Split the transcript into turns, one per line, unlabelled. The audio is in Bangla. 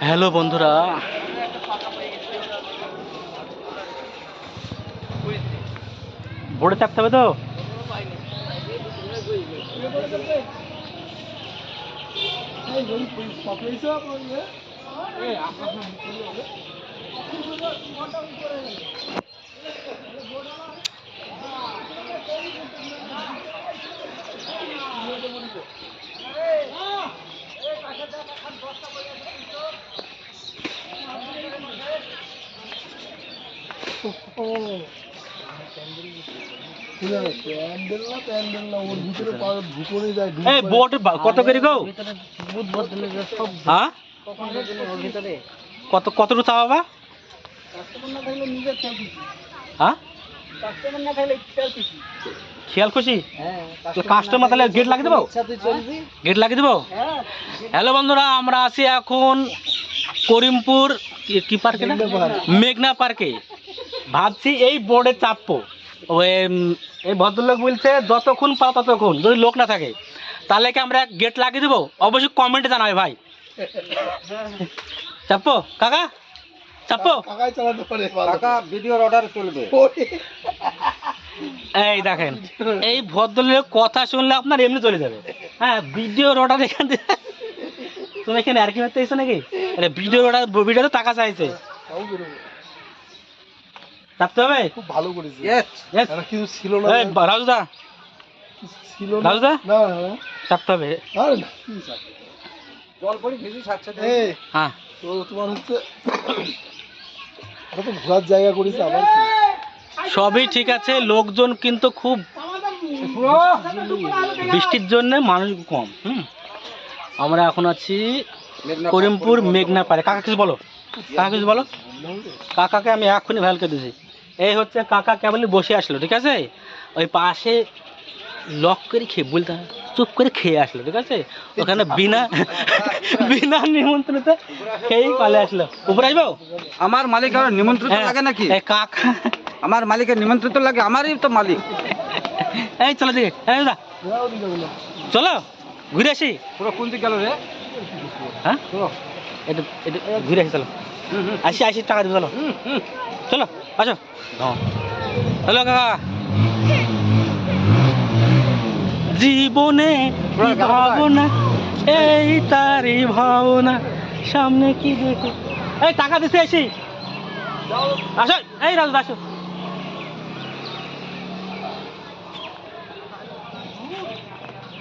হ্যালো বন্ধুরা। বোর্ডে চাপতে হবে তো
না প্যান্ডেল না ওর ভিতরে পা- ঢুকোনি যায় ঢুক
এই
করে-
বোর্ড কত করে গো? হ্যাঁ? কত কতটুকু চা বাবা?
কাস্টমার না থাকলে নিজের খেয়াল খুশি
হ্যাঁ
কাস্টমার খেয়াল খুশি
কাস্টমার তাহলে গেট লাগিয়ে দেবো? গেট লাগিয়ে দেবো?
হ্যাঁ
হ্যালো বন্ধুরা আমরা আছি এখন করিমপুর কি পার্কে
মেঘনা পার্ক।
ভাবছি এই বোর্ডে চাপবো। এই ভদ্রলোক বলছে যতক্ষণ পাও ততক্ষণ যদি লোক না থাকে তাহলে কি আমরা গেট লাগিয়ে দেবো? অবশ্যই কমেন্টে জানাবে ভাই। চাপো কাকা? চাপো
টাকা ভিডিওর অর্ডার চলবে।
এই দেখেন এই ভদ্রলোক কথা শুনলে আপনার এমনি চলে যাবে। হ্যাঁ ভিডিওর অর্ডার এখান থেকে তুমি এখানে আর কি মারতে নাকি? আরে ভিডিওর অর্ডার ভিডিওতে টাকা চাইছে। চাপতে হবে?
খুব ভালো করেছে।
Yes
Yes.
আর কিছু ছিল না?
রাজুদা।
ছিল না?
রাজুদা?
না না না।
চাপতে হবে।
আরে না, কি চাপে?
জল পড়ি ভিজি সাতশো
হ্যাঁ।
তো তোমার হচ্ছে তো ঘোরার জায়গা করেছে আবার
সবই ঠিক আছে লোকজন কিন্তু খুব বৃষ্টির জন্য মানুষ কম হুম। আমরা এখন আছি করিমপুর মেঘনা পারে কাকা কিছু বলো? কাকা কিছু বলো? কাকাকে আমি এক্ষুনি ভ্যালকে দিয়েছি এই হচ্ছে কাকা কেবলই বসে আসলো ঠিক আছে? ওই পাশে লক করে খেয়ে বলতে চুপ করে খেয়ে আসলো ঠিক আছে? ওখানে বিনা বিনা নিমন্ত্রণতে খেয়েই পালে আসলো। উপরে আসব?
আমার মালিক আর নিমন্ত্রিত
হ্যাঁ,
লাগে নাকি?
এই কাকা।
আমার মালিকের নিমন্ত্রিত লাগে আমারই তো মালিক।
এই চলো দিকে এই দাদা। চলো ঘুরে আসি।
পুরো কোন দিকে গেল রে?
হ্যাঁ? এটা এটা ঘুরে আসি চলো। আসি আসি টাকা দিব চলো। চলো আসো। হ্যালো কাকা। জীবনে ভাবনা এই তারি ভাবনা সামনে কি দেখো এই টাকা দিতে আসি আসো এই রাজু আসো।